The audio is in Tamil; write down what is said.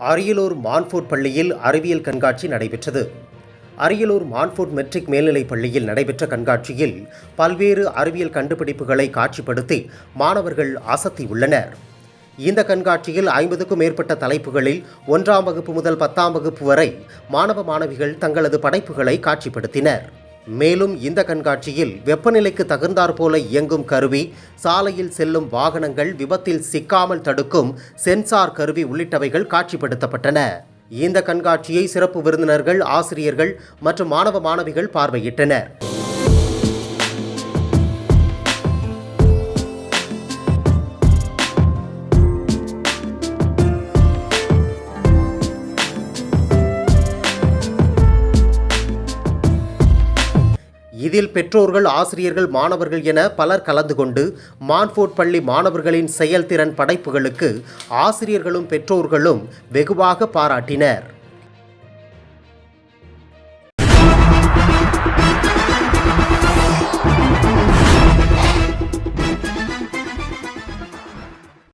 அரியலூர் மான்ஃபோர்ட் பள்ளியில் அறிவியல் கண்காட்சி நடைபெற்றது. அரியலூர் மான்ஃபோர்ட் மெட்ரிக் மேல்நிலைப் பள்ளியில் நடைபெற்ற கண்காட்சியில் பல்வேறு அறிவியல் கண்டுபிடிப்புகளை காட்சிப்படுத்தி மாணவர்கள் அசத்தியுள்ளனர் இந்த கண்காட்சியில் ஐம்பதுக்கும் மேற்பட்ட தலைப்புகளில் ஒன்றாம் வகுப்பு முதல் பத்தாம் வகுப்பு வரை மாணவ மாணவிகள் தங்களது படைப்புகளை காட்சிப்படுத்தினர். மேலும் இந்த கண்காட்சியில் வெப்பநிலைக்கு தகுந்தாற்போல இயங்கும் கருவி சாலையில் செல்லும் வாகனங்கள் விபத்தில் சிக்காமல் தடுக்கும் சென்சார் கருவி உள்ளிட்டவைகள் காட்சிப்படுத்தப்பட்டன. இந்த கண்காட்சியை சிறப்பு விருந்தினர்கள் ஆசிரியர்கள் மற்றும் மாணவ மாணவிகள் பார்வையிட்டனர். இதில் பெற்றோர்கள் ஆசிரியர்கள் மாணவர்கள் என பலர் கலந்து கொண்டு மான்ஃபோர்ட் பள்ளி மாணவர்களின் செயல்திறன் படைப்புகளுக்கு ஆசிரியர்களும் பெற்றோர்களும் வெகுவாக பாராட்டினர்.